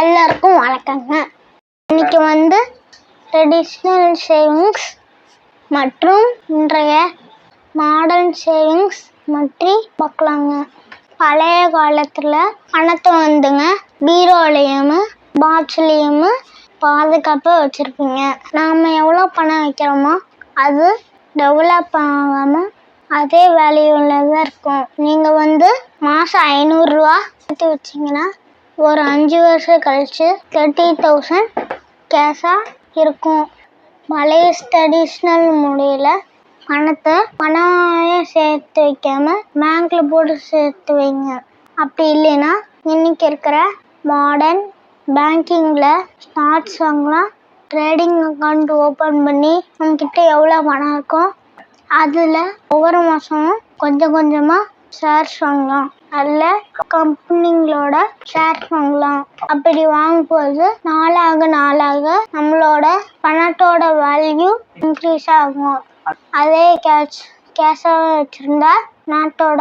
எல்லாருக்கும் வணக்கங்க. இன்னைக்கு வந்து ட்ரெடிஷ்னல் சேவிங்ஸ் மற்றும் இன்றைய மாடர்ன் சேவிங்ஸ் பற்றி பார்க்கலாங்க. பழைய காலத்தில் பணத்தை வந்துங்க பீரோலையும் பாக்ஸ்லேயும் பாதுகாப்பாக வச்சுருப்பீங்க. நாம் எவ்வளோ பணம் வைக்கிறோமோ அது டெவலப் ஆகாமல் அதே வேல்யூவில் தான் இருக்கும். நீங்கள் வந்து மாதம் ஐநூறுரூவா எடுத்து வச்சிங்கன்னா ஒரு அஞ்சு வருஷம் கழிச்சு தேர்ட்டி தௌசண்ட் கேஷாக இருக்கும். பழைய ட்ரெடிஷ்னல் முறையில் பணத்தை பணமாகவே சேர்த்து வைக்காம பேங்க்கில் போட்டு சேர்த்து வைங்க. அப்படி இல்லைன்னா இன்னைக்கு இருக்கிற மாடர்ன் பேங்கிங்கில் ஸ்டார்ட்ஸ் வாங்கலாம். ட்ரேடிங் அக்கௌண்ட் ஓப்பன் பண்ணி நம்மக்கிட்ட எவ்வளோ பணம் இருக்கோ அதில் ஒவ்வொரு மாதமும் கொஞ்சம் கொஞ்சமாக ஷேர்ஸ் வாங்கலாம். நல்ல கம்பெனிங்களோட ஷேர் வாங்கலாம். அப்படி வாங்கும்போது நாளாக நாளாக நம்மளோட பணத்தோட வேல்யூ இன்க்ரீஸ் ஆகும். அதே கேஷ் கேஷாக வச்சுருந்தா நாட்டோட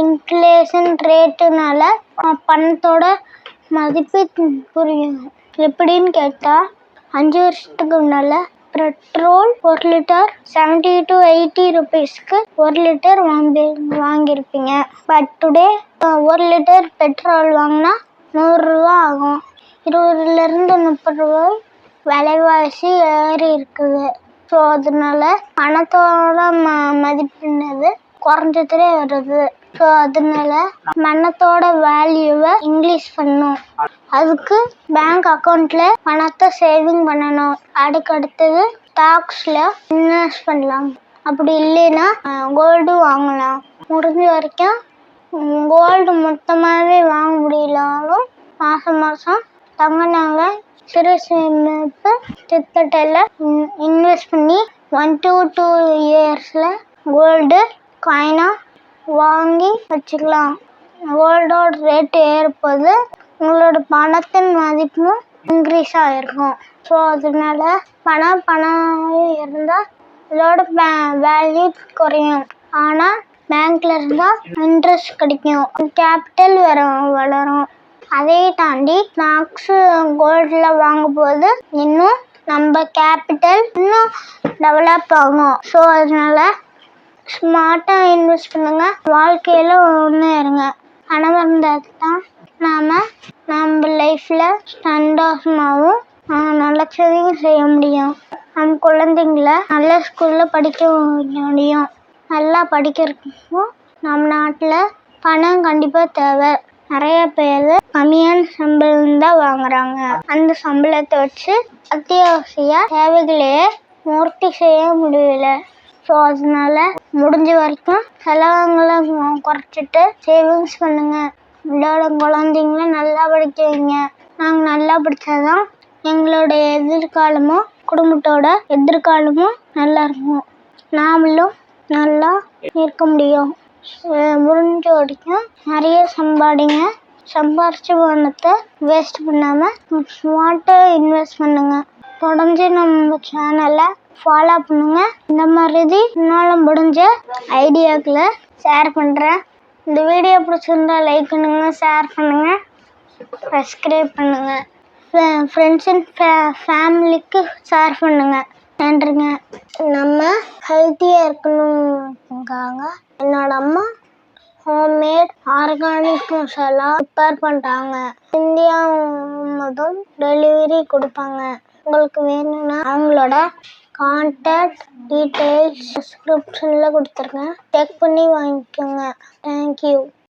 இன்ஃப்ளேஷன் ரேட்டுனால பணத்தோட மதிப்பு புரியும். எப்படின்னு கேட்டால் அஞ்சு வருஷத்துக்கு முன்னால் பெட்ரோல் ஒரு லிட்டர் செவன்ட்டி டு எயிட்டி ருபீஸ்க்கு ஒரு லிட்டர் வாங்கி வாங்கியிருப்பீங்க. பட் டுடே ஒரு லிட்டர் பெட்ரோல் வாங்கினா நூறுரூவா ஆகும். இருபதுலேருந்து முப்பது ரூபாய் விலைவாசி ஏறி இருக்குது. ஸோ அதனால பணத்தோட ம மதிப்பினது குறைஞ்சிட்டே வருது. ஸோ அதனால மனத்தோட வேல்யூவை இன்க்ரீஸ் பண்ணும் அதுக்கு பேங்க் அக்கௌண்ட்ல பணத்தை சேவிங் பண்ணணும். அதுக்கடுத்தது ஸ்டாக்ஸ்ல இன்வெஸ்ட் பண்ணலாம். அப்படி இல்லைன்னா கோல்டு வாங்கலாம். முடிஞ்ச வரைக்கும் கோல்டு மொத்தமாகவே வாங்க முடியலாலும் மாதம் மாதம் தங்க நாங்கள் சிறு சேமிப்பு திட்டத்தில் இன்வெஸ்ட் பண்ணி ஒன் டூ டூ இயர்ஸில் கோல்டு காயினாக வாங்கி வச்சுக்கலாம். கோல்டோட ரேட்டு ஏறும்போது உங்களோட பணத்தின் மதிப்பும் இன்க்ரீஸ் ஆகிருக்கும் ஸோ அதனால பணம் பணம் இருந்தால் இதோட வே வேல்யூ குறையும். ஆனால் பேங்க்ல இருந்தால் இன்ட்ரெஸ்ட் கிடைக்கும். கேபிட்டல் வரும் வளரும். அதை தாண்டி ஸ்டாக்ஸு கோல்டில் வாங்கும்போது இன்னும் நம்ம கேபிட்டல் இன்னும் டெவலப் ஆகும். ஸோ அதனால ஸ்மார்ட்டாக இன்வெஸ்ட் பண்ணுங்கள் வாழ்க்கையில் ஒன்று இருங்க பணம் இருந்தால் தான் நாம் நம்ம லைஃப்பில் சந்தோஷமாகவும் நல்லதையும் செய்ய முடியும். நம்ம குழந்தைங்கள நல்ல ஸ்கூலில் படிக்க வைக்க முடியும். நல்லா படிக்கிறதுக்கும் நம்ம நாட்டில் பணம் கண்டிப்பாக தேவை. நிறைய பேர் கம்மியான சம்பளம் தான் வாங்குறாங்க. அந்த சம்பளத்தை வச்சு அத்தியாவசிய தேவைகளையே பூர்த்தி செய்ய முடியல. ஸோ அதனால முடிஞ்ச வரைக்கும் செலவங்களை குறைச்சிட்டு சேவிங்ஸ் பண்ணுங்க. உங்களோட குழந்தைங்கள நல்லா படிக்க வைங்க. நாங்கள் நல்லா படித்தாதான் எங்களுடைய எதிர்காலமும் குடும்பத்தோட எதிர்காலமும் நல்லா இருக்கும். நாமளும் நல்லா இருக்க முடியும். முடிஞ்ச வரைக்கும் நிறைய சம்பாடிங்க சம்பாரிச்ச பணத்தை வேஸ்ட் பண்ணாமல் ஸ்மார்ட்டாக இன்வெஸ்ட் பண்ணுங்க. தொடர்ந்து நம்ம சேனலை ஃபாலோ பண்ணுங்க. இந்த மாதிரி என்னால் முடிஞ்ச ஐடியாக்களை ஷேர் பண்ணுறேன் இந்த வீடியோ பிடிச்சிருந்தா லைக் பண்ணுங்க ஷேர் பண்ணுங்க சப்ஸ்கிரைப் பண்ணுங்க. ஃப்ரெண்ட்ஸ் அண்ட் ஃபே ஃபேமிலிக்கு ஷேர் பண்ணுங்க. நன்றிங்க. நம்ம ஹெல்த்தியாக இருக்கணுங்காங்க என்னோட அம்மா ஹோம்மேட் ஆர்கானிக் மசாலா ப்ரிப்பேர் பண்ணுறாங்க இந்தியா முழுவதும் டெலிவரி கொடுப்பாங்க. உங்களுக்கு வேணும்னா அவங்களோட கான்டாக்ட் டீட்டெயில்ஸ் டிஸ்கிரிப்ஷனில் கொடுத்துருங்க செக் பண்ணி வாங்கிக்கோங்க. தேங்க்யூ